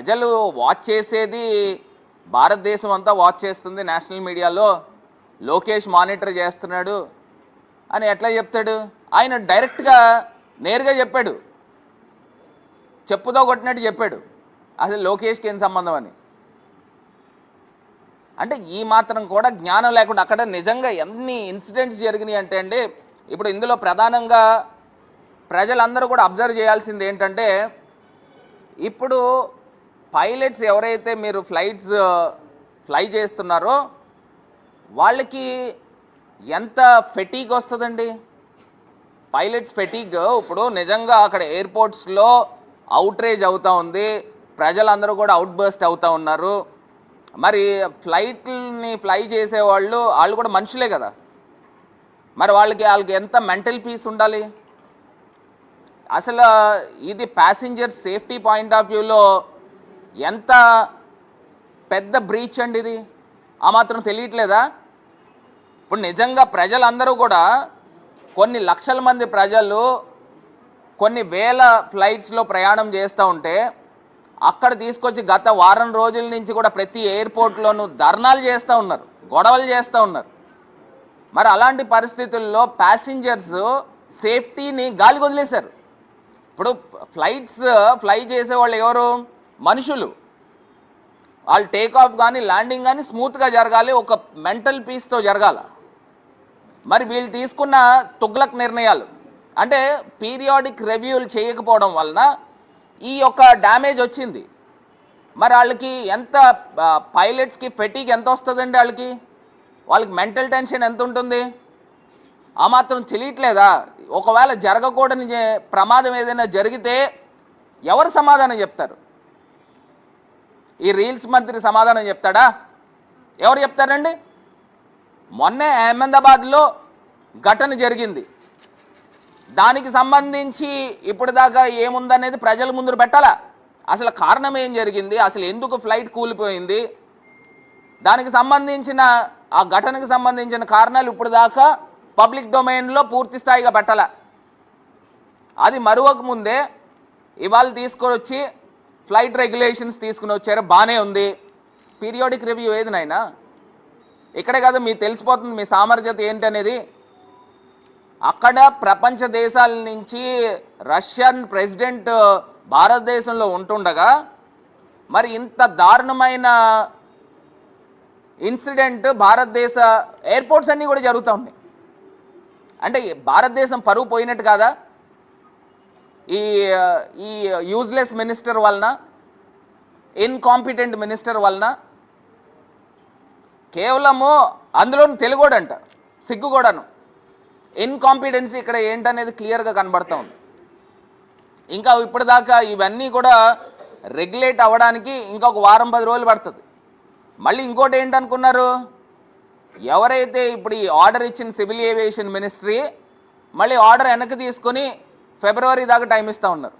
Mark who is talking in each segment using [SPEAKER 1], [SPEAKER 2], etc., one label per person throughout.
[SPEAKER 1] ప్రజలు వాచ్ చేసేది భారతదేశం అంతా వాచ్ చేస్తుంది. నేషనల్ మీడియాలో లోకేష్ మానిటర్ చేస్తున్నాడు. అని ఎట్లా చెప్తాడు? ఆయన డైరెక్ట్గా నేరుగా చెప్పాడు. చెప్పుతో కొట్టినట్టు చెప్పాడు. అసలు లోకేష్కి ఏం సంబంధం అని. అంటే ఈ మాత్రం కూడా జ్ఞానం లేకుండా అక్కడ నిజంగా ఎన్ని ఇన్సిడెంట్స్ జరిగినాయి అంటే అండి ఇప్పుడు ఇందులో ప్రధానంగా ప్రజలందరూ కూడా అబ్జర్వ్ చేయాల్సింది ఏంటంటే ఇప్పుడు పైలట్స్ ఎవరైతే మీరు ఫ్లైట్స్ ఫ్లై చేస్తున్నారో వాళ్ళకి ఎంత ఫెటీగ్ వస్తుందండి? పైలట్స్ ఫెటీగ్ ఇప్పుడు నిజంగా అక్కడ ఎయిర్పోర్ట్స్లో అవుట్రేజ్ అవుతూ ఉంది. ప్రజలందరూ కూడా అవుట్ బర్స్ట్ అవుతూ ఉన్నారు. మరి ఫ్లైట్ని ఫ్లై చేసేవాళ్ళు వాళ్ళు కూడా మనుషులే కదా. మరి వాళ్ళకి వాళ్ళకి ఎంత మెంటల్ పీస్ ఉండాలి? అసలు ఇది ప్యాసింజర్ సేఫ్టీ పాయింట్ ఆఫ్ వ్యూలో ఎంత పెద్ద బ్రీచ్ అండి ఇది? ఆ మాత్రం తెలియట్లేదా? ఇప్పుడు నిజంగా ప్రజలందరూ కూడా కొన్ని లక్షల మంది ప్రజలు కొన్ని వేల ఫ్లైట్స్లో ప్రయాణం చేస్తూ ఉంటే అక్కడ తీసుకొచ్చి గత వారం రోజుల నుంచి కూడా ప్రతి ఎయిర్పోర్ట్లోనూ ధర్నాలు చేస్తూ ఉన్నారు గొడవలు చేస్తూ ఉన్నారు. మరి అలాంటి పరిస్థితుల్లో ప్యాసింజర్స్ సేఫ్టీని గాలి వదిలేశారు. ఇప్పుడు ఫ్లైట్స్ ఫ్లై చేసే వాళ్ళు ఎవరు? మనుషులు. వాళ్ళు టేక్ ఆఫ్ కానీ ల్యాండింగ్ కానీ స్మూత్గా జరగాలి ఒక మెంటల్ పీస్తో జరగాల. మరి వీళ్ళు తీసుకున్న తుగ్లక్ నిర్ణయాలు. అంటే పీరియాడిక్ రివ్యూలు చేయకపోవడం వలన ఈ యొక్క డ్యామేజ్ వచ్చింది. మరి వాళ్ళకి ఎంత పైలట్స్కి ఫెటీకి ఎంత వస్తుందండి వాళ్ళకి? వాళ్ళకి మెంటల్ టెన్షన్ ఎంత ఉంటుంది? ఆ మాత్రం తెలియట్లేదా? ఒకవేళ జరగకూడని ప్రమాదం ఏదైనా జరిగితే ఎవరు సమాధానం చెప్తారు? ఈ రీల్స్ మంత్రి సమాధానం చెప్తాడా? ఎవరు చెప్తారండి? మొన్నే అహ్మదాబాద్లో ఘటన జరిగింది. దానికి సంబంధించి ఇప్పుడు దాకా ఏముందనేది ప్రజల ముందు పెట్టాలా. అసలు కారణం ఏం జరిగింది? అసలు ఎందుకు ఫ్లైట్ కూలిపోయింది? దానికి సంబంధించిన ఆ ఘటనకు సంబంధించిన కారణాలు ఇప్పుడు దాకా పబ్లిక్ డొమైన్లో పూర్తి స్థాయిగా పెట్టాల. అది మరొక ముందే ఇవాళ తీసుకొని వచ్చి ఫ్లైట్ రెగ్యులేషన్స్ తీసుకుని వచ్చారు బాగానే ఉంది. పీరియాడిక్ రివ్యూ ఏది నాయనా? ఇక్కడే కదా మీకు తెలిసిపోతుంది మీ సామర్థ్యత ఏంటనేది. అక్కడ ప్రపంచ దేశాల నుంచి రష్యన్ ప్రెసిడెంట్ భారతదేశంలో ఉంటుండగా మరి ఇంత దారుణమైన ఇన్సిడెంట్ భారతదేశ ఎయిర్పోర్ట్స్ అన్నీ కూడా జరుగుతూ ఉన్నాయి. అంటే భారతదేశం పరువు పోయినట్టు కాదా? ఈ ఈ యూజ్లెస్ మినిస్టర్ వలన ఇన్కాంపిటెంట్ మినిస్టర్ వలన కేవలము అందులో తెలుగోడంట సిగ్గు కూడాను ఇన్కాంపిటెన్సీ ఇక్కడ ఏంటనేది క్లియర్గా కనబడతా ఉంది. ఇంకా ఇప్పటిదాకా ఇవన్నీ కూడా రెగ్యులేట్ అవ్వడానికి ఇంకొక వారం పది రోజులు పడుతుంది. మళ్ళీ ఇంకోటి ఏంటనుకున్నారు? ఎవరైతే ఇప్పుడు ఈ ఆర్డర్ ఇచ్చిన సివిల్ ఏవియేషన్ మినిస్ట్రీ మళ్ళీ ఆర్డర్ వెనక్కి తీసుకొని ఫిబ్రవరి దాకా టైం ఇస్తూ ఉన్నారు.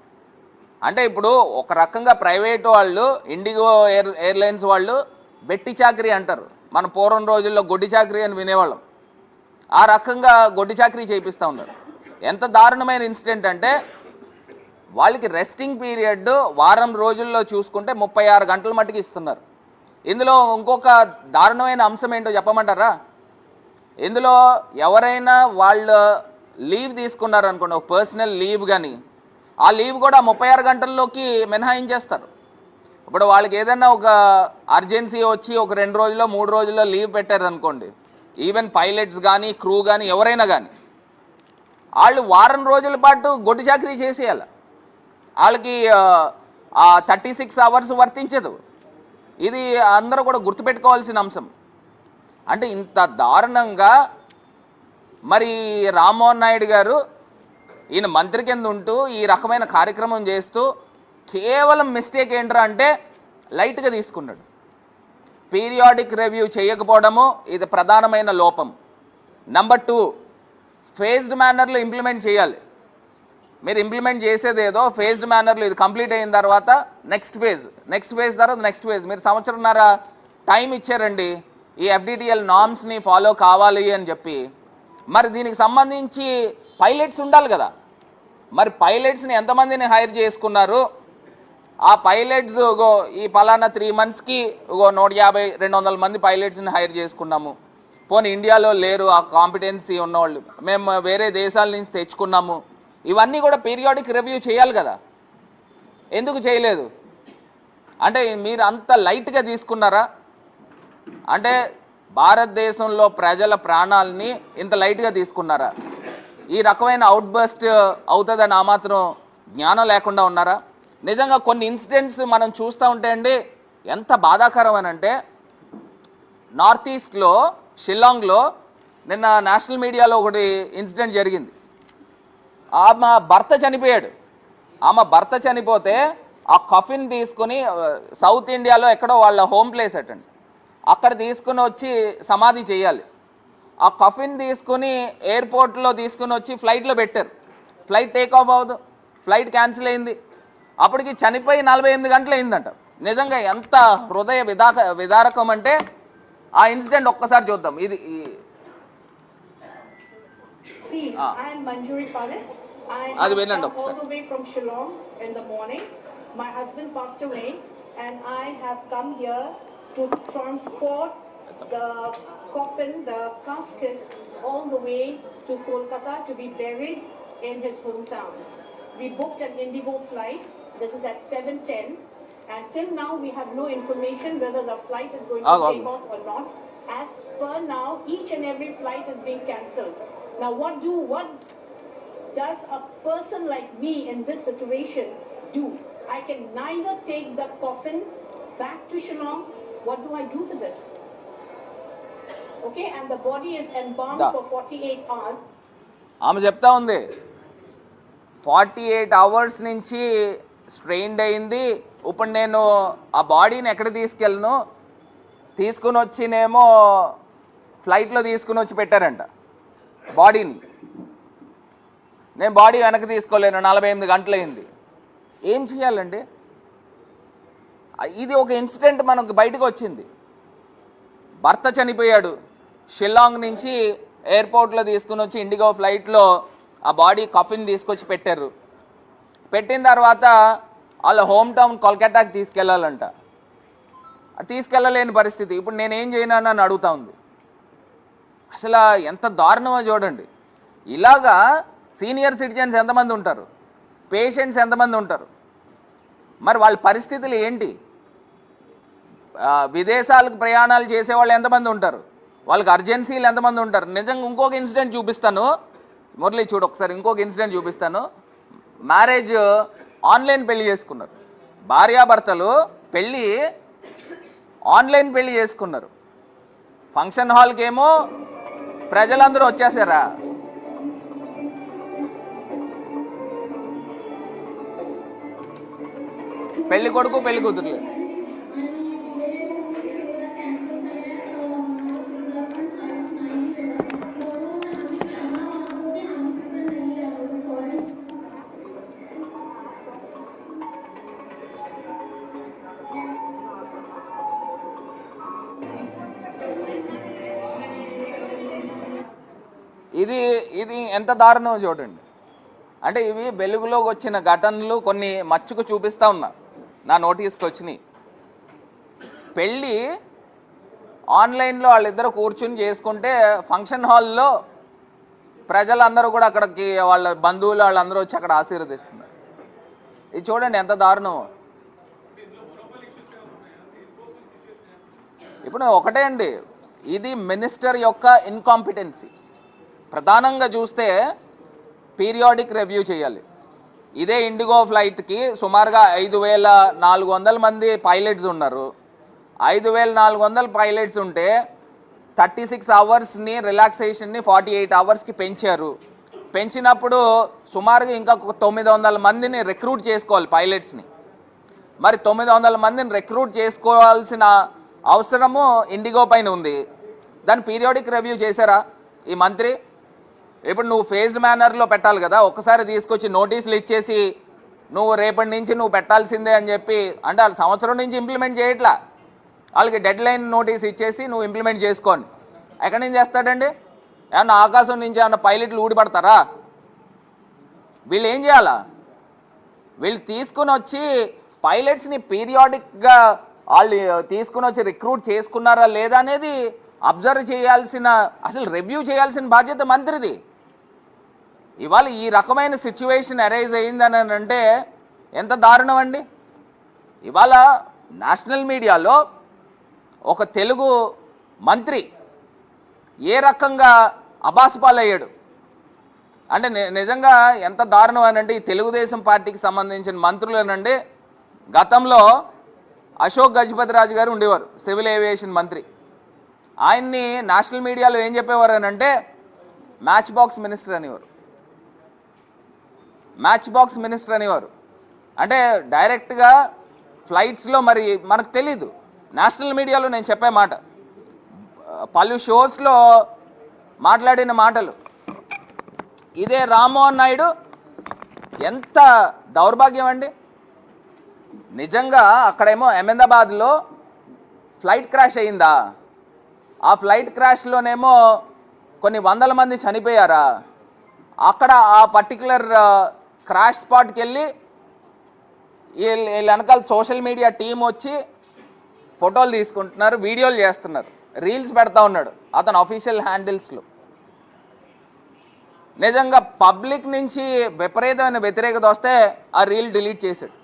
[SPEAKER 1] అంటే ఇప్పుడు ఒక రకంగా ప్రైవేట్ వాళ్ళు ఇండిగో ఎయిర్ ఎయిర్లైన్స్ వాళ్ళు బెట్టి చాకరీ అంటారు. మన పూర్వం రోజుల్లో గొడ్డి చాకరీ అని వినేవాళ్ళం. ఆ రకంగా గొడ్డి చాకరీ చేపిస్తూ ఉన్నారు. ఎంత దారుణమైన ఇన్సిడెంట్ అంటే వాళ్ళకి రెస్టింగ్ పీరియడ్ వారం రోజుల్లో చూసుకుంటే ముప్పై ఆరు గంటల మట్టుకు ఇస్తున్నారు. ఇందులో ఇంకొక దారుణమైన అంశం ఏంటో చెప్పమంటారా? ఇందులో ఎవరైనా వాళ్ళు లీవ్ తీసుకున్నారు అనుకోండి ఒక పర్సనల్ లీవ్ కానీ ఆ లీవ్ కూడా ముప్పై ఆరు గంటల్లోకి మినహాయించేస్తారు. ఇప్పుడు వాళ్ళకి ఏదైనా ఒక అర్జెన్సీ వచ్చి ఒక రెండు రోజుల్లో మూడు రోజుల్లో లీవ్ పెట్టారు అనుకోండి ఈవెన్ పైలట్స్ కానీ క్రూ కానీ ఎవరైనా కానీ వాళ్ళు వారం రోజుల పాటు గొడ్డు చాకరీ చేసేయాలి. వాళ్ళకి ఆ థర్టీ సిక్స్ అవర్స్ వర్తించదు. ఇది అందరూ కూడా గుర్తుపెట్టుకోవాల్సిన అంశం. అంటే ఇంత దారుణంగా మరి రామ్మోహన్ నాయుడు గారు ఈయన మంత్రి కింద ఉంటూ ఈ రకమైన కార్యక్రమం చేస్తూ కేవలం మిస్టేక్ ఏంట్రా అంటే లైట్గా తీసుకున్నాడు. పీరియాడిక్ రివ్యూ చేయకపోవడము ఇది ప్రధానమైన లోపం. నంబర్ టూ ఫేజ్డ్ మేనర్లో ఇంప్లిమెంట్ చేయాలి. మీరు ఇంప్లిమెంట్ చేసేది ఏదో ఫేజ్డ్ మేనర్లో ఇది కంప్లీట్ అయిన తర్వాత నెక్స్ట్ ఫేజ్ నెక్స్ట్ ఫేజ్ తర్వాత నెక్స్ట్ ఫేజ్ మీరు సంవత్సరంన్నర టైం ఇచ్చారండి. ఈ ఎఫ్డిటిఎల్ నామ్స్ని ఫాలో కావాలి అని చెప్పి మరి దీనికి సంబంధించి పైలట్స్ ఉండాలి కదా. మరి పైలట్స్ని ఎంతమందిని హైర్ చేసుకున్నారు? ఆ పైలట్స్ ఇగో ఈ పలానా త్రీ మంత్స్కి ఓ నూట యాభై రెండు వందల మంది పైలట్స్ని హైర్ చేసుకున్నాము. పోనీ ఇండియాలో లేరు ఆ కాంపిటెన్సీ ఉన్నవాళ్ళు. మేము వేరే దేశాల నుంచి తెచ్చుకున్నాము. ఇవన్నీ కూడా పీరియాడిక్ రివ్యూ చేయాలి కదా. ఎందుకు చేయలేదు? అంటే మీరు అంత లైట్గా తీసుకున్నారా? అంటే భారతదేశంలో ప్రజల ప్రాణాలని ఇంత లైట్గా తీసుకున్నారా? ఈ రకమైన అవుట్ బస్ట్ అవుతుందని ఆ మాత్రం జ్ఞానం లేకుండా ఉన్నారా? నిజంగా కొన్ని ఇన్సిడెంట్స్ మనం చూస్తూ ఉంటే అండి ఎంత బాధాకరం అని అంటే నార్త్ ఈస్ట్లో షిల్లాంగ్లో నిన్న నేషనల్ మీడియాలో ఒకటి ఇన్సిడెంట్ జరిగింది. ఆమె భర్త చనిపోయాడు. ఆమె భర్త చనిపోతే ఆ కఫిన్ తీసుకుని సౌత్ ఇండియాలో ఎక్కడో వాళ్ళ హోమ్ ప్లేస్ అటండి. అక్కడ తీసుకుని వచ్చి సమాధి చేయాలి. ఆ కఫిన్ తీసుకుని ఎయిర్పోర్ట్లో తీసుకుని వచ్చి ఫ్లైట్లో పెట్టారు. ఫ్లైట్ టేక్ ఆఫ్ అవ్వదు. ఫ్లైట్ క్యాన్సిల్ అయింది. అప్పటికి చనిపోయి నలభై ఎనిమిది గంటలు అయిందంట. నిజంగా ఎంత హృదయ విదాక విదారకం అంటే ఆ ఇన్సిడెంట్ ఒక్కసారి చూద్దాం. ఇది అది వినండి ఒకసారి.
[SPEAKER 2] My husband passed away and I have come here to transport the coffin, the casket, all the way to Kolkata to be buried in his hometown. We booked an Indigo flight. This is at 7.10. And till now, we have no information whether the flight is going to
[SPEAKER 1] Ah,
[SPEAKER 2] take off or not. As per now, each and every flight is being cancelled. Now, what do what does a person like me in this situation do? I can neither take the coffin back to Shillong. What do I do with it? Okay, and the body is embalmed for 48 hours.
[SPEAKER 1] ఆమె చెప్తా ఉంది. Forty eight hours నుంచి strained అయింది. ఇప్పుడు నేను ఆ బాడీని ఎక్కడ తీసుకెళ్ళను? తీసుకుని వచ్చినేమో ఫ్లైట్లో తీసుకుని వచ్చి పెట్టారంట. బాడీని నేను బాడీ వెనక్కి తీసుకోలేను. నలభై ఎనిమిది గంటలైంది. ఏం చేయాలండి? ఇది ఒక ఇన్సిడెంట్ మనకు బయటకు వచ్చింది. భర్త చనిపోయాడు. షిల్లాంగ్ నుంచి ఎయిర్పోర్ట్లో తీసుకుని వచ్చి ఇండిగో ఫ్లైట్లో ఆ బాడీ కఫిన్ తీసుకొచ్చి పెట్టారు. పెట్టిన తర్వాత వాళ్ళ హోమ్ టౌన్ కోల్కతాకి తీసుకెళ్ళాలంట. తీసుకెళ్ళలేని పరిస్థితి. ఇప్పుడు నేనేం చేయను అని అడుగుతా ఉంది. అసలు ఎంత దారుణమో చూడండి. ఇలాగా సీనియర్ సిటిజన్స్ ఎంతమంది ఉంటారు? పేషెంట్స్ ఎంతమంది ఉంటారు? మరి వాళ్ళ పరిస్థితులు ఏంటి? విదేశాలకు ప్రయాణాలు చేసే వాళ్ళు ఎంతమంది ఉంటారు? వాళ్ళకి అర్జెన్సీలు ఎంతమంది ఉంటారు? నిజంగా ఇంకొక ఇన్సిడెంట్ చూపిస్తాను. మురళి చూడు ఒకసారి ఇంకొక ఇన్సిడెంట్ చూపిస్తాను. మ్యారేజ్ ఆన్లైన్ పెళ్ళి చేసుకున్నారు. భార్యాభర్తలు పెళ్ళి ఆన్లైన్ పెళ్ళి చేసుకున్నారు. ఫంక్షన్ హాల్కి ఏమో ప్రజలందరూ వచ్చేసారా? పెళ్ళి కొడుకు పెళ్ళి కూతురు ఎంత దారుణం చూడండి. అంటే ఇవి వెలుగులోకి వచ్చిన ఘటనలు కొన్ని మచ్చుకు చూపిస్తా ఉన్నా. నా నోటీస్కి వచ్చినాయి. పెళ్ళి ఆన్లైన్లో వాళ్ళిద్దరు కూర్చుని చేసుకుంటే ఫంక్షన్ హాల్లో ప్రజలందరూ కూడా అక్కడికి వాళ్ళ బంధువులు వాళ్ళందరూ వచ్చి అక్కడ ఆశీర్వదిస్తున్నారు. ఇది చూడండి ఎంత దారుణం ఇప్పుడు ఒకటే అండి. ఇది మినిస్టర్ యొక్క ఇన్కాంపిటెన్సీ. ప్రధానంగా చూస్తే పీరియాడిక్ రివ్యూ చేయాలి. ఇదే ఇండిగో ఫ్లైట్కి సుమారుగా ఐదు వేల నాలుగు వందల మంది పైలట్స్ ఉన్నారు. ఐదు వేల నాలుగు వందల పైలట్స్ ఉంటే థర్టీ సిక్స్ అవర్స్ని రిలాక్సేషన్ని ఫార్టీ ఎయిట్ అవర్స్కి పెంచారు. పెంచినప్పుడు సుమారుగా ఇంకా తొమ్మిది వందల మందిని రిక్రూట్ చేసుకోవాలి పైలట్స్ని. మరి తొమ్మిది వందల మందిని రిక్రూట్ చేసుకోవాల్సిన అవసరము ఇండిగో పైన ఉంది. దాన్ని పీరియాడిక్ రివ్యూ చేశారా ఈ మంత్రి? ఇప్పుడు నువ్వు ఫేజ్డ్ మేనర్లో పెట్టాలి కదా ఒక్కసారి తీసుకొచ్చి నోటీసులు ఇచ్చేసి నువ్వు రేపటి నుంచి నువ్వు పెట్టాల్సిందే అని చెప్పి అంటే వాళ్ళు సంవత్సరం నుంచి ఇంప్లిమెంట్ చేయట్లా. వాళ్ళకి డెడ్ లైన్ నోటీస్ ఇచ్చేసి నువ్వు ఇంప్లిమెంట్ చేసుకోండి ఎక్కడి నుంచి చేస్తాడండి? ఏమన్నా ఆకాశం నుంచి ఏమన్నా పైలట్లు ఊడిపడతారా? వీళ్ళు ఏం చేయాలా? వీళ్ళు తీసుకుని వచ్చి పైలట్స్ని పీరియాడిక్గా వాళ్ళు తీసుకుని వచ్చి రిక్రూట్ చేసుకున్నారా లేదా అనేది అబ్జర్వ్ చేయాల్సిన అసలు రివ్యూ చేయాల్సిన బాధ్యత మంత్రిది. ఇవాళ ఈ రకమైన సిచ్యువేషన్ అరైజ్ అయిందని అంటే ఎంత దారుణం అండి ఇవాళ నేషనల్ మీడియాలో ఒక తెలుగు మంత్రి ఏ రకంగా అబాసుపాలయ్యాడు అంటే ని- నిజంగా ఎంత దారుణం అని అంటే ఈ తెలుగుదేశం పార్టీకి సంబంధించిన మంత్రులేనండి గతంలో అశోక్ గజపతిరాజు గారు ఉండేవారు సివిల్ ఏవియేషన్ మంత్రి. ఆయన్ని నేషనల్ మీడియాలో ఏం చెప్పేవారు అంటే మ్యాచ్ బాక్స్ మినిస్టర్ అనేవారు. మ్యాచ్ బాక్స్ మినిస్టర్ అనేవారు. అంటే డైరెక్ట్గా ఫ్లైట్స్లో మరి మనకు తెలీదు. నేషనల్ మీడియాలో నేను చెప్పే మాట. పలు షోస్లో మాట్లాడిన మాటలు. ఇదే రామ్మోహన్ నాయుడు ఎంత దౌర్భాగ్యం అండి. నిజంగా అక్కడేమో అహ్మదాబాద్లో ఫ్లైట్ క్రాష్ అయిందా? ఆ ఫ్లైట్ క్రాష్లోనేమో కొన్ని వందల మంది చనిపోయారా? అక్కడ ఆ పర్టికులర్ క్రాష్ స్పాట్కి వెళ్ళి వీళ్ళ వీళ్ళ వెనకాల సోషల్ మీడియా టీం వచ్చి ఫోటోలు తీసుకుంటున్నారు వీడియోలు చేస్తున్నారు. రీల్స్ పెడతా ఉన్నాడు అతను అఫీషియల్ హ్యాండిల్స్లో నిజంగా పబ్లిక్ నుంచి విపరీతమైన వ్యతిరేకత వస్తే ఆ రీల్ డిలీట్ చేశాడు.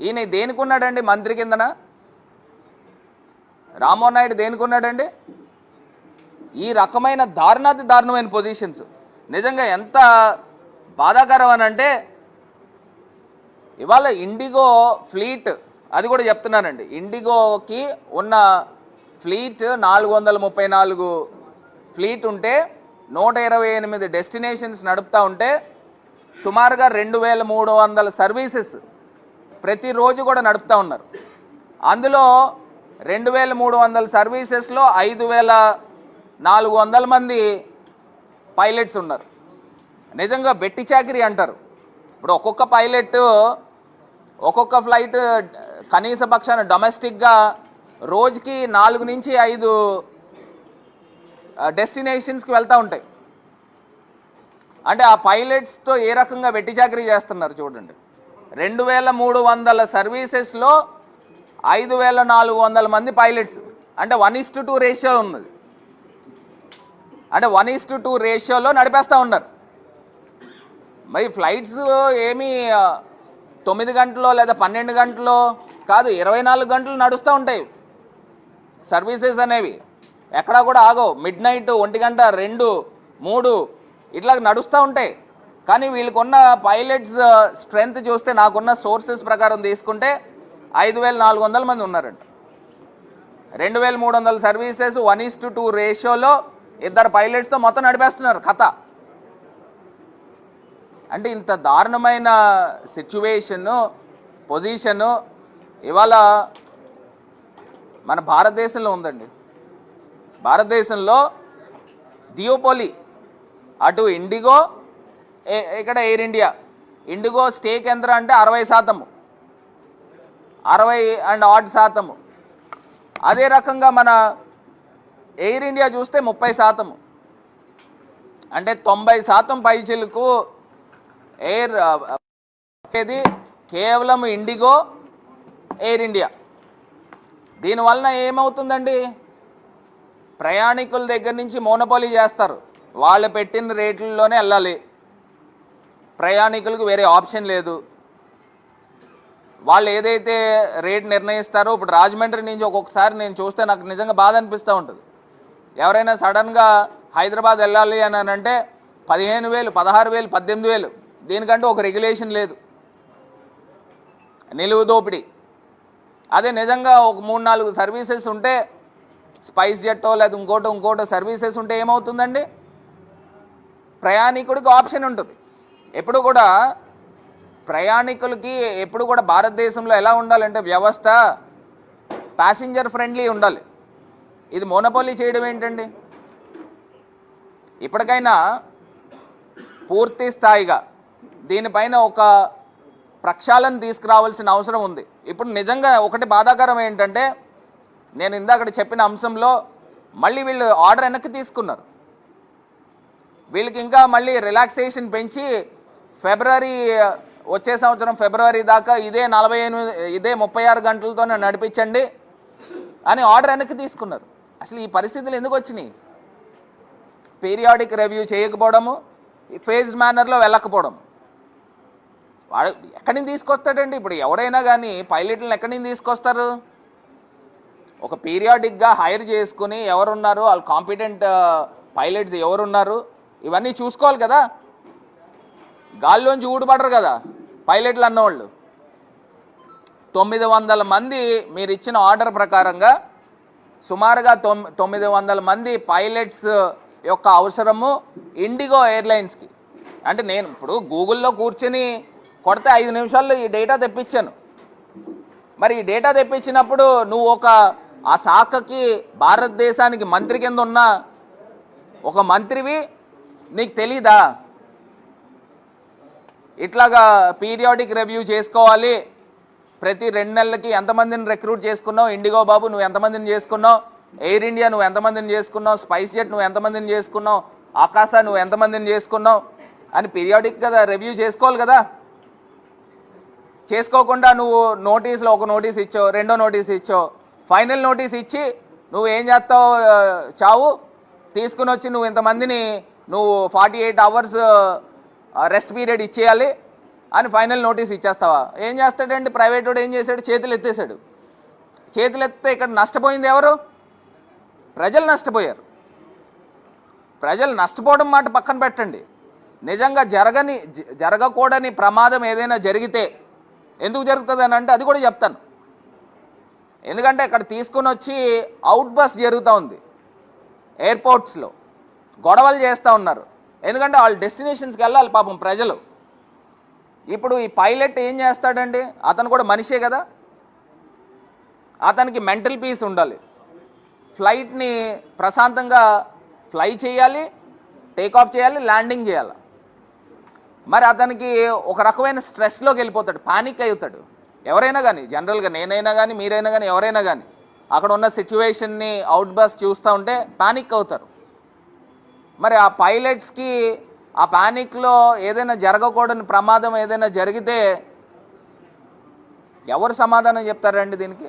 [SPEAKER 1] ఈయన దేనికి ఉన్నాడండి మంత్రి కిందన? రామ్మోహన్ నాయుడు దేనికి ఉన్నాడండి ఈ రకమైన దారుణాతి దారుణమైన పొజిషన్స్ నిజంగా ఎంత బాధాకరం అని అంటే ఇవాళ ఇండిగో ఫ్లీట్ అది కూడా చెప్తున్నానండి. ఇండిగోకి ఉన్న ఫ్లీట్ నాలుగు వందల ముప్పై నాలుగు ఫ్లీట్ ఉంటే నూట ఇరవై ఎనిమిది డెస్టినేషన్స్ నడుపుతూ ఉంటే సుమారుగా రెండు వేల మూడు వందల సర్వీసెస్ ప్రతిరోజు కూడా నడుపుతూ ఉన్నారు. అందులో రెండు వేల మూడు వందల సర్వీసెస్లో ఐదు వేల నాలుగు వందల మంది పైలట్స్ ఉన్నారు. నిజంగా బెట్టి చాకిరీ అంటారు. ఇప్పుడు ఒక్కొక్క పైలట్ ఒక్కొక్క ఫ్లైట్ కనీస పక్షాన డొమెస్టిక్గా రోజుకి నాలుగు నుంచి ఐదు డెస్టినేషన్స్కి వెళ్తూ ఉంటాయి. అంటే ఆ పైలట్స్తో ఏ రకంగా వెట్టి చాకరీ చేస్తున్నారు చూడండి. రెండు వేల మూడు వందల సర్వీసెస్లో ఐదు వేల నాలుగు వందల మంది పైలట్స్ అంటే one is to two ratio ఉన్నది. అంటే వన్ ఇస్ టు టూ రేషియోలో నడిపేస్తూ ఉన్నారు. మరి ఫ్లైట్స్ ఏమీ తొమ్మిది గంటలో లేదా పన్నెండు గంటలో కాదు ఇరవై నాలుగు గంటలు నడుస్తూ ఉంటాయి. సర్వీసెస్ అనేవి. ఎక్కడా కూడా ఆగవు. మిడ్ నైట్ ఒంటి గంట రెండు మూడు ఇట్లా నడుస్తూ ఉంటాయి. కానీ వీళ్ళకున్న పైలట్స్ స్ట్రెంగ్త్ చూస్తే నాకున్న సోర్సెస్ ప్రకారం తీసుకుంటే ఐదు వేల నాలుగు వందల మంది ఉన్నారంట. రెండు వేల మూడు వందల services one is to two రేషియోలో ఇద్దరు పైలట్స్తో మొత్తం నడిపేస్తున్నారు. కథ. అంటే ఇంత దారుణమైన సిచ్యువేషను పొజిషను ఇవాళ మన భారతదేశంలో ఉందండి. భారతదేశంలో దియోపోలి అటు ఇండిగో ఇక్కడ ఎయిర్ ఇండియా ఇండిగో స్టేక్ ఎంత అంటే అరవై శాతము. అరవై అండ్ ఆట్ శాతము. అదే రకంగా మన ఎయిర్ ఇండియా చూస్తే ముప్పై శాతము. అంటే తొంభై శాతం పైచిలకు ఎయిర్ ఇది కేవలం ఇండిగో ఎయిర్ ఇండియా. దీనివలన ఏమవుతుందండి? ప్రయాణికుల దగ్గర నుంచి మోనోపాలీ చేస్తారు. వాళ్ళు పెట్టిన రేట్లలోనే వెళ్ళాలి. ప్రయాణికులకు వేరే ఆప్షన్ లేదు. వాళ్ళు ఏదైతే రేట్ నిర్ణయిస్తారో ఇప్పుడు రాజమండ్రి నుంచి ఒక్కొక్కసారి నేను చూస్తే నాకు నిజంగా బాధ అనిపిస్తూ ఉంటుంది. ఎవరైనా సడన్గా హైదరాబాద్ వెళ్ళాలి అని అంటే పదిహేను వేలు పదహారు వేలు పద్దెనిమిది వేలు దీనికంటూ ఒక రెగ్యులేషన్ లేదు. నిలువు దోపిడీ. అదే నిజంగా ఒక మూడు నాలుగు సర్వీసెస్ ఉంటే స్పైస్ జెట్టో లేదా ఇంకోటో ఇంకోటో సర్వీసెస్ ఉంటే ఏమవుతుందండి? ప్రయాణికుడికి ఆప్షన్ ఉంటుంది. ఎప్పుడు కూడా ప్రయాణికులకి ఎప్పుడు కూడా భారతదేశంలో ఎలా ఉండాలంటే వ్యవస్థ ప్యాసింజర్ ఫ్రెండ్లీ ఉండాలి. ఇది మోనోపాలీ చేయడం ఏంటండి? ఇప్పటికైనా పూర్తి స్థాయిగా దీనిపైన ఒక ప్రక్షాళన తీసుకురావాల్సిన అవసరం ఉంది. ఇప్పుడు నిజంగా ఒకటి బాధాకరం ఏంటంటే నేను ఇందాక చెప్పిన అంశంలో మళ్ళీ వీళ్ళు ఆర్డర్ వెనక్కి తీసుకున్నారు. వీళ్ళకి ఇంకా మళ్ళీ రిలాక్సేషన్ పెంచి ఫిబ్రవరి వచ్చే సంవత్సరం ఫిబ్రవరి దాకా ఇదే నలభై ఎనిమిది ఇదే ముప్పై ఆరు గంటలతోనే నడిపించండి అని ఆర్డర్ వెనక్కి తీసుకున్నారు. అసలు ఈ పరిస్థితులు ఎందుకు వచ్చినాయి? పీరియాడిక్ రివ్యూ చేయకపోవడము ఫేజ్డ్ మేనర్లో వెళ్ళకపోవడం వాడు ఎక్కడి నుంచి తీసుకొస్తాడండి? ఇప్పుడు ఎవరైనా కానీ పైలట్లను ఎక్కడి నుంచి తీసుకొస్తారు? ఒక పీరియాడిక్గా హైర్ చేసుకుని ఎవరున్నారు? వాళ్ళు కాంపిటెంట్ పైలట్స్ ఎవరున్నారు? ఇవన్నీ చూసుకోవాలి కదా? గాల్లోంచి ఊడిపడరు కదా పైలట్లు అన్నవాళ్ళు తొమ్మిది వందల మంది మీరు ఇచ్చిన ఆర్డర్ ప్రకారంగా సుమారుగా తొమ్ తొమ్మిది వందల మంది పైలట్స్ యొక్క అవసరము ఇండిగో ఎయిర్లైన్స్కి. అంటే నేను ఇప్పుడు గూగుల్లో కూర్చొని కొడితే ఐదు నిమిషాల్లో ఈ డేటా తెప్పించాను. మరి ఈ డేటా తెప్పించినప్పుడు నువ్వు ఒక ఆ శాఖకి భారతదేశానికి మంత్రి కింద ఉన్న ఒక మంత్రివి నీకు తెలీదా? ఇట్లాగా పీరియాడిక్ రివ్యూ చేసుకోవాలి. ప్రతి రెండు నెలలకి ఎంతమందిని రిక్రూట్ చేసుకున్నావు? ఇండిగో బాబు నువ్వు ఎంతమందిని చేసుకున్నావు? ఎయిర్ ఇండియా నువ్వు ఎంతమందిని చేసుకున్నావు? స్పైస్ జెట్ నువ్వు ఎంతమందిని చేసుకున్నావు? ఆకాశ నువ్వు ఎంతమందిని చేసుకున్నావు? అని పీరియాడిక్ కదా రివ్యూ చేసుకోవాలి కదా. చేసుకోకుండా నువ్వు నోటీసులో ఒక నోటీస్ ఇచ్చో రెండో నోటీస్ ఇచ్చావు. ఫైనల్ నోటీస్ ఇచ్చి నువ్వు ఏం చేస్తావు చావు? తీసుకుని వచ్చి నువ్వు ఇంతమందిని నువ్వు forty eight hours rest period ఇచ్చేయాలి అని ఫైనల్ నోటీస్ ఇచ్చేస్తావా? ఏం చేస్తాడండి? ప్రైవేట్ వాడు ఏం చేశాడు? చేతులు ఎత్తేసాడు చేతులు ఎత్తితే ఇక్కడ నష్టపోయింది ఎవరు? ప్రజలు నష్టపోయారు. ప్రజలు నష్టపోవడం మాట పక్కన పెట్టండి. నిజంగా జరగని జ- జరగకూడని ప్రమాదం ఏదైనా జరిగితే ఎందుకు జరుగుతుంది అని అంటే అది కూడా చెప్తాను. ఎందుకంటే ఇక్కడ తీసుకుని వచ్చి అవుట్ బస్ జరుగుతూ ఉంది. ఎయిర్పోర్ట్స్లో గొడవలు చేస్తూ ఉన్నారు. ఎందుకంటే వాళ్ళ డెస్టినేషన్స్కి వెళ్ళాలి పాపం ప్రజలు. ఇప్పుడు ఈ పైలట్ ఏం చేస్తాడండి? అతను కూడా మనిషే కదా. అతనికి మెంటల్ పీస్ ఉండాలి. ఫ్లైట్ని ప్రశాంతంగా ఫ్లై చేయాలి టేక్ ఆఫ్ చేయాలి ల్యాండింగ్ చేయాలి. మరి అతనికి ఒక రకమైన స్ట్రెస్లోకి వెళ్ళిపోతాడు పానిక్ అవుతాడు ఎవరైనా కానీ జనరల్గా నేనైనా కానీ మీరైనా కానీ ఎవరైనా కానీ అక్కడ ఉన్న సిచ్యువేషన్ని అవుట్ బస్ చూస్తూ ఉంటే పానిక్ అవుతారు. మరి ఆ పైలట్స్కి ఆ పానిక్లో ఏదైనా జరగకూడని ప్రమాదం ఏదైనా జరిగితే ఎవరు సమాధానం చెప్తారండి దీనికి?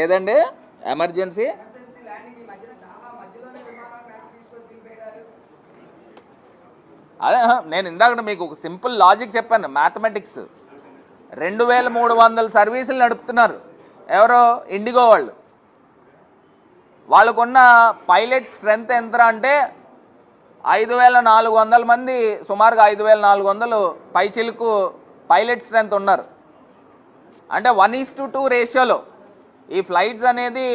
[SPEAKER 1] ఏదండి? ఎమర్జెన్సీ అదే నేను ఇందాక మీకు ఒక సింపుల్ లాజిక్ చెప్పాను మ్యాథమెటిక్స్ రెండు వేల మూడు వందల సర్వీసులు నడుపుతున్నారు. ఎవరో? ఇండిగో వాళ్ళు. వాళ్ళకున్న పైలట్ స్ట్రెంగ్త్ ఎంత అంటే ఐదు వేల నాలుగు వందల మంది సుమారుగా ఐదు వేల నాలుగు వందలు పైచిలుకు పైలట్ స్ట్రెంగ్త్ ఉన్నారు. అంటే వన్ ఈస్ టు టూ రేషియోలో ఈ ఫ్లైట్స్ అనేది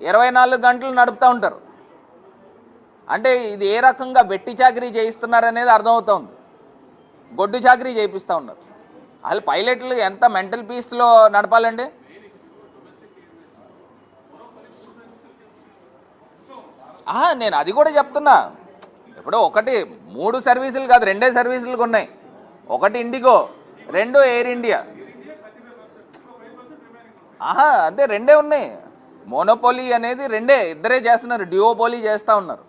[SPEAKER 1] ఇరవై నాలుగు గంటలు నడుపుతూ ఉంటారు. అంటే ఇది ఏ రకంగా వెట్టి చాకరీ చేయిస్తున్నారు అనేది అర్థమవుతోంది. గొడ్డు చాకరీ చేయిస్తూ ఉన్నారు. అసలు పైలట్లు ఎంత మెంటల్ పీస్లో నడపాలండి? ఆహా, నేను అది కూడా చెప్తున్నా. ఇప్పుడు ఒకటి మూడు సర్వీసులు కాదు రెండే సర్వీసులు ఉన్నాయి ఒకటి ఇండిగో రెండు ఎయిర్ ఇండియా. ఆహా అంతే రెండే ఉన్నాయి. మోనోపోలీ అనేది రెండే. ఇద్దరే చేస్తున్నారు. డియోపోలీ చేస్తూ ఉన్నారు.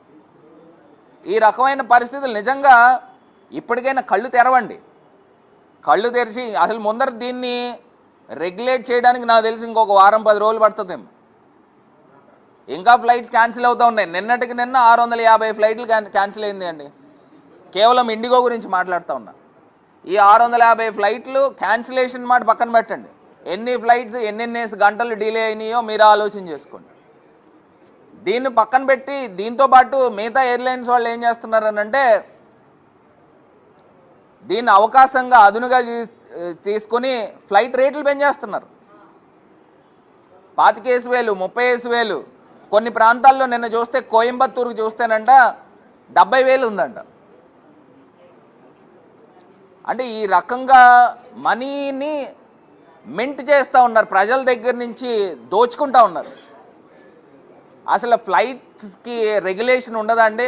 [SPEAKER 1] ఈ రకమైన పరిస్థితులు నిజంగా ఇప్పటికైనా కళ్ళు తెరవండి. కళ్ళు తెరిచి అసలు ముందర దీన్ని రెగ్యులేట్ చేయడానికి నాకు తెలిసి ఇంకొక వారం పది రోజులు పడుతుందేమో. ఇంకా ఫ్లైట్స్ క్యాన్సిల్ అవుతూ ఉన్నాయి. నిన్నటికి నిన్న ఆరు వందల యాభై ఫ్లైట్లు క్యాన్- క్యాన్సిల్ అయింది అండి. కేవలం ఇండిగో గురించి మాట్లాడుతూ ఉన్నా. ఈ ఆరు వందల యాభై ఫ్లైట్లు క్యాన్సిలేషన్ మాట పక్కన పెట్టండి. ఎన్ని ఫ్లైట్స్ ఎన్నెన్నేసి గంటలు డిలే అయినాయో మీరు ఆలోచన చేసుకోండి. దీన్ని పక్కన పెట్టి దీంతో పాటు మిగతా ఎయిర్లైన్స్ వాళ్ళు ఏం చేస్తున్నారు అంటే దీన్ని అవకాశంగా అదునుగా తీసుకొని ఫ్లైట్ రేట్లు పెంచేస్తున్నారు. పాతికేసి వేలు ముప్పై వేసి వేలు కొన్ని ప్రాంతాల్లో నిన్న చూస్తే కోయంబత్తూరు చూస్తేనంట డెబ్బై వేలు ఉందంట. అంటే ఈ రకంగా మనీని మింట్ చేస్తూ ఉన్నారు. ప్రజల దగ్గర నుంచి దోచుకుంటా ఉన్నారు. అసలు ఫ్లైట్స్కి రెగ్యులేషన్ ఉండదండి.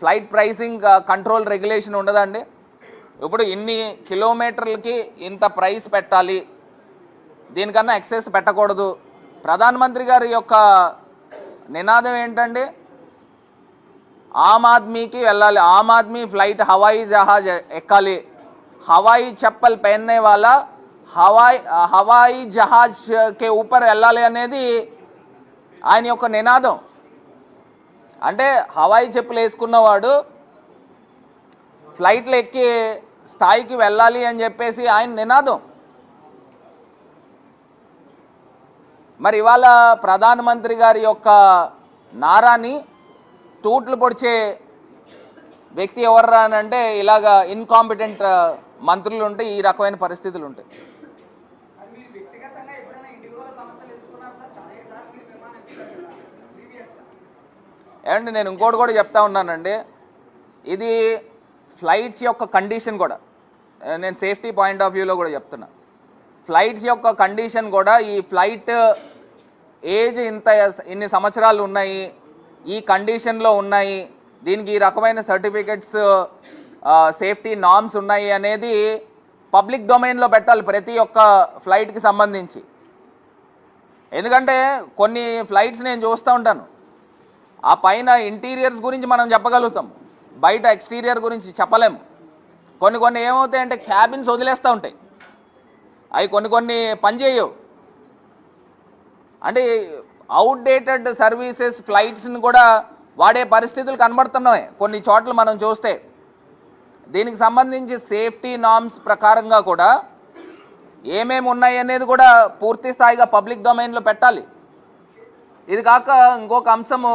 [SPEAKER 1] ఫ్లైట్ ప్రైసింగ్ కంట్రోల్ రెగ్యులేషన్ ఉండదండి. ఇప్పుడు ఇన్ని కిలోమీటర్లకి ఇంత ప్రైస్ పెట్టాలి. దీనికన్నా ఎక్సెస్ పెట్టకూడదు. ప్రధానమంత్రి గారి యొక్క నినాదం ఏంటండి? ఆమ్ ఆద్మీకి వెళ్ళాలి. ఆమ్ ఆద్మీ ఫ్లైట్ హవాయి జహాజ్ ఎక్కాలి. హవాయి చెప్పలు పెన్నే వాళ్ళ హవాయి హవాయి జహాజ్ కే ఊపర్ వెళ్ళాలి అనేది ఆయన యొక్క నినాదం. అంటే హవాయి చెప్పులు వేసుకున్నవాడు ఫ్లైట్లు ఎక్కి స్థాయికి వెళ్ళాలి అని చెప్పేసి ఆయన నినాదం. మరి ఇవాళ ప్రధానమంత్రి గారి యొక్క నారాని తూట్లు పొడిచే వ్యక్తి ఎవర్రా అని అంటే ఇలాగా ఇన్కాంపిటెంట్ మంత్రులు ఉంటే ఈ రకమైన పరిస్థితులు ఉంటాయి. ఏమండి నేను ఇంకోటి కూడా చెప్తా ఉన్నానండి. ఇది ఫ్లైట్స్ యొక్క కండిషన్ కూడా. నేను సేఫ్టీ పాయింట్ ఆఫ్ వ్యూలో కూడా చెప్తున్నా. ఫ్లైట్స్ యొక్క కండిషన్ కూడా ఈ ఫ్లైట్ ఏజ్ ఇంత ఇన్ని సంవత్సరాలు ఉన్నాయి ఈ కండిషన్లో ఉన్నాయి దీనికి ఈ రకమైన సర్టిఫికెట్స్ సేఫ్టీ నామ్స్ ఉన్నాయి అనేది పబ్లిక్ డొమైన్లో పెట్టాలి ప్రతి ఒక్క ఫ్లైట్కి సంబంధించి. ఎందుకంటే కొన్ని ఫ్లైట్స్ నేను చూస్తూ ఉంటాను. ఆ పైన ఇంటీరియర్స్ గురించి మనం చెప్పగలుగుతాం. బయట ఎక్స్టీరియర్ గురించి చెప్పలేము. కొన్ని కొన్ని ఏమవుతాయంటే క్యాబిన్స్ వదిలేస్తూ ఉంటాయి. అవి కొన్ని కొన్ని పనిచేయవు అంటే అవుట్డేటెడ్ సర్వీసెస్ ఫ్లైట్స్ని కూడా వాడే పరిస్థితులు కనబడుతున్నాయి. కొన్ని చోట్ల మనం చూస్తే. దీనికి సంబంధించి సేఫ్టీ నామ్స్ ప్రకారంగా కూడా ఏమేమి ఉన్నాయి అనేది కూడా పూర్తి స్థాయిగా పబ్లిక్ డొమైన్లో పెట్టాలి. ఇది కాక ఇంకొక అంశము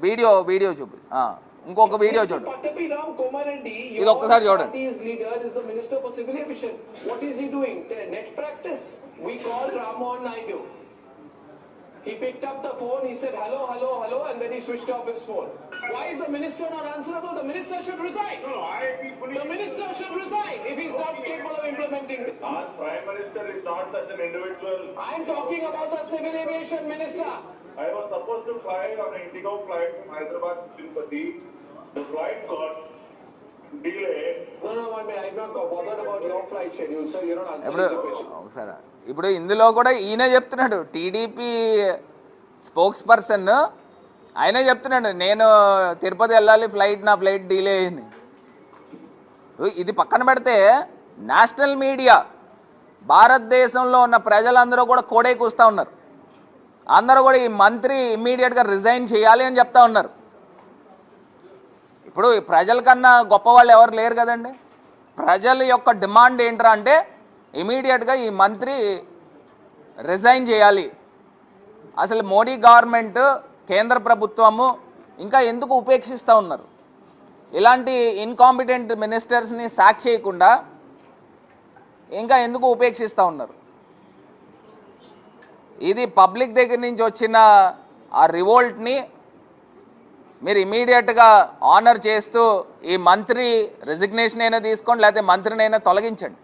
[SPEAKER 1] వీడియో వీడియో చూపి ఆ, ఇంకొక వీడియో చూడండి
[SPEAKER 3] Patapi Ram Komareడ్డి,
[SPEAKER 1] ఇది ఒక్కసారి
[SPEAKER 3] your
[SPEAKER 1] చూడండి.
[SPEAKER 3] party's leader is the Minister for Civil Aviation. What is he doing? Te- Net practice. We called Rammohan Naidu. He picked up the phone, he said hello, hello, hello, and then he switched off his phone. Why is the minister not answerable? The minister should resign. The minister should resign if he's not capable of implementing. it.
[SPEAKER 4] Our Prime Minister is not such an individual.
[SPEAKER 3] I am talking about the civil aviation minister.
[SPEAKER 4] I was suppose to fly on IndiGo flight Hyderabad Tirupati flight
[SPEAKER 3] caught
[SPEAKER 1] ఇప్పుడు ఇందులో కూడా ఈయన చెప్తున్నాడు. TDP spokes person ఆయన చెప్తున్నాడు. నేను తిరుపతి వెళ్ళాలి flight నా ఫ్లైట్ డిలే అయింది. ఇది పక్కన పెడితే నేషనల్ మీడియా భారతదేశంలో ఉన్న ప్రజలందరూ కూడా కోడే కూస్తా ఉన్నారు. అందరూ కూడా ఈ మంత్రి ఇమ్మీడియట్గా రిజైన్ చేయాలి అని చెప్తా ఉన్నారు. ఇప్పుడు ప్రజల కన్నా గొప్ప వాళ్ళు ఎవరు లేరు కదండి. ప్రజల యొక్క డిమాండ్ ఏంట్రా అంటే ఇమీడియట్గా ఈ మంత్రి రిజైన్ చేయాలి. అసలు మోడీ గవర్నమెంట్ కేంద్ర ప్రభుత్వము ఇంకా ఎందుకు ఉపేక్షిస్తూ ఉన్నారు? ఇలాంటి ఇన్కాంపిటెంట్ మినిస్టర్స్ని సాక్ చేయకుండా ఇంకా ఎందుకు ఉపేక్షిస్తూ ఉన్నారు? ఇది పబ్లిక్ దగ్గర నుంచి వచ్చిన ఆ రివోల్ట్ని మీరు ఇమీడియట్గా ఆనర్ చేస్తూ ఈ మంత్రి రెసిగ్నేషన్ అయినా తీసుకోండి లేకపోతే మంత్రినైనా తొలగించండి.